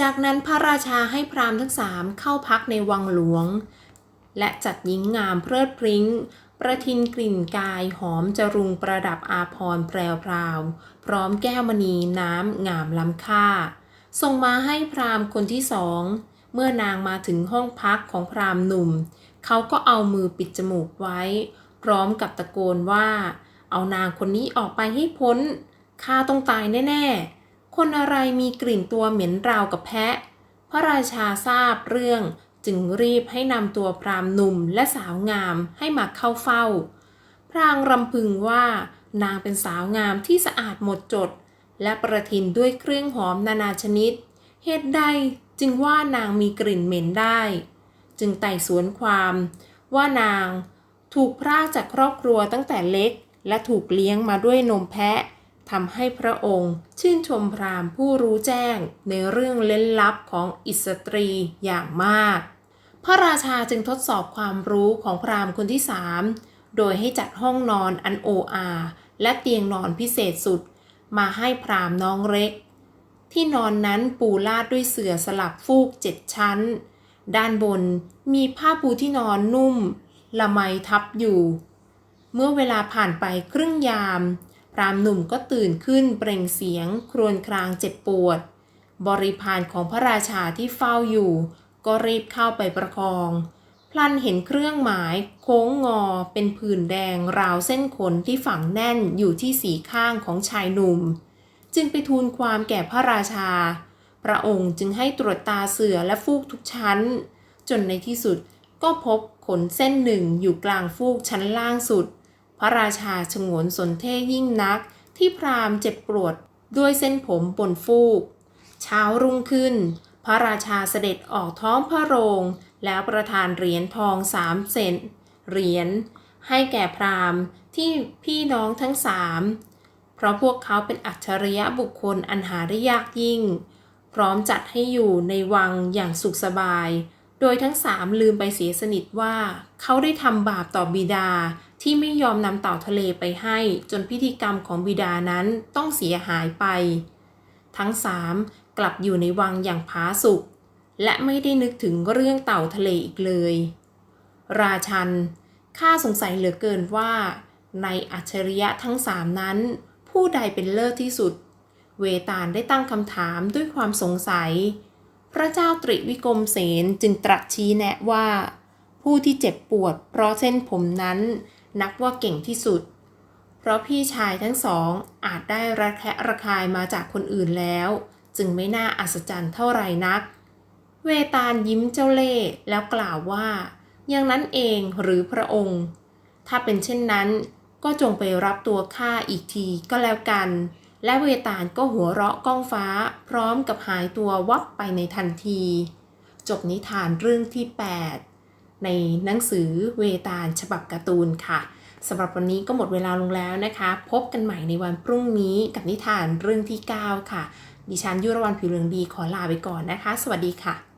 จากนั้นพระราชาให้พราหมณ์ทั้งสามเข้าพักในวังหลวง และจัดหญิงงามเพลิดพริ้ง ประทินกลิ่นกายหอมจรุงประดับอาพรแพรวพราว พร้อมแก้วมณีน้ำงามล้ำค่าส่งมาให้พราหมณ์คนที่สอง เมื่อนางมาถึงห้องพักของพราหมณ์หนุ่ม เขาก็เอามือปิดจมูกไว้ พร้อมกับตะโกนว่า เอานางคนนี้ออกไปให้พ้นข้าต้องตายแน่ ๆ คนอะไรมีกลิ่นตัวเหม็นราวกับแพะ พระราชาทราบเรื่องจึงรีบให้นำตัวพรามหนุ่มและสาวงามให้มาเข้าเฝ้า พรางรำพึงว่านางเป็นสาวงามที่สะอาดหมดจด และประทินด้วยเครื่องหอมนานาชนิด เหตุใดจึงว่านางมีกลิ่นเหม็นได้ จึงไต่สวนความ ว่านางถูกพรากจากครอบครัวตั้งแต่เล็ก และถูกเลี้ยงมาด้วยนมแพะ ทำให้พระองค์ชื่นชมพราหมณ์ผู้รู้แจ้งในเรื่องเล้นลับของอิสตรีอย่างมาก พระราชาจึงทดสอบความรู้ของพราหมณ์คนที่สามโดยให้จัดห้องนอนอันโออาและเตียงนอนพิเศษสุด มาให้พราหมณ์น้องเล็ก ที่นอนนั้นปูลาดด้วยเสื่อสลับฟูกเจ็ดชั้น ด้านบนมีผ้าปูที่นอนนุ่ม ละไมทับอยู่ เมื่อเวลาผ่านไปครึ่งยาม พรามหนุ่มก็ตื่นขึ้นเปล่งเสียง ครวญครางเจ็บปวด บริพารของพระราชาที่เฝ้าอยู่ ก็รีบเข้าไปประคอง พลันเห็นเครื่องหมาย โค้งงอเป็นผื่นแดงราวเส้นขนที่ฝังแน่นอยู่ที่สีข้างของชายหนุ่ม จึงไปทูลความแก่พระราชา พระองค์จึงให้ตรวจตาเสือและฟูกทุกชั้น จนในที่สุดก็พบขนเส้นหนึ่งอยู่กลางฟูกชั้นล่างสุด ระราชาฉงนสนเท่ยิ่งนักที่พราหมณ์เจ็บปวดด้วยเส้นผมบนฟูก เช้ารุ่งขึ้น พระราชาเสด็จออกท้องพระโรง แล้วประทานเหรียญทองสามเซนเหรียญให้แก่พราหมณ์ที่พี่น้องทั้งสามเพราะพวกเขาเป็นอัจฉริยะบุคคลอันหาได้ยากยิ่ง พร้อมจัดให้อยู่ในวังอย่างสุขสบาย โดยทั้งสามลืมไปเสียสนิทว่า เขาได้ทำบาปต่อบิดา ที่ไม่ยอมนำเต่าทะเลไปให้ จนพิธีกรรมของบิดานั้นต้องเสียหายไป ทั้งสามกลับอยู่ในวังอย่างผาสุกและไม่ได้นึกถึงเรื่องเต่าทะเลอีกเลย ราชันข้าสงสัยเหลือเกินว่า ในอัจฉริยะทั้งสามนั้น ผู้ใดเป็นเลิศที่สุด เวตาลได้ตั้งคำถามด้วยความสงสัย พระเจ้าตริวิกรมเสนจึงตรัสชี้แนะว่า ผู้ที่เจ็บปวดเพราะเส้นผมนั้น นับว่าเก่งที่สุด เพราะพี่ชายทั้งสองอาจได้ระแคะระคายมาจากคนอื่นแล้ว จึงไม่น่าอัศจรรย์เท่าไหร่นัก เวตาลยิ้มเจ้าเล่ห์แล้วกล่าวว่า อย่างนั้นเองหรือพระองค์ ถ้าเป็นเช่นนั้น ก็จงไปรับตัวข้าอีกทีก็แล้วกัน และเวตาลก็หัวเราะก้องฟ้า พร้อมกับหายตัววับไปในทันที จบนิทานเรื่องที่ 8 ในหนังสือเวตาลฉบับการ์ตูนค่ะสำหรับวันนี้ก็หมดเวลาลงแล้วนะคะ พบกันใหม่ในวันพรุ่งนี้กับนิทานเรื่องที่ 9 ค่ะ ดิฉันยุรวรรณผิวเหลืองดีขอลาไปก่อนนะคะ สวัสดีค่ะ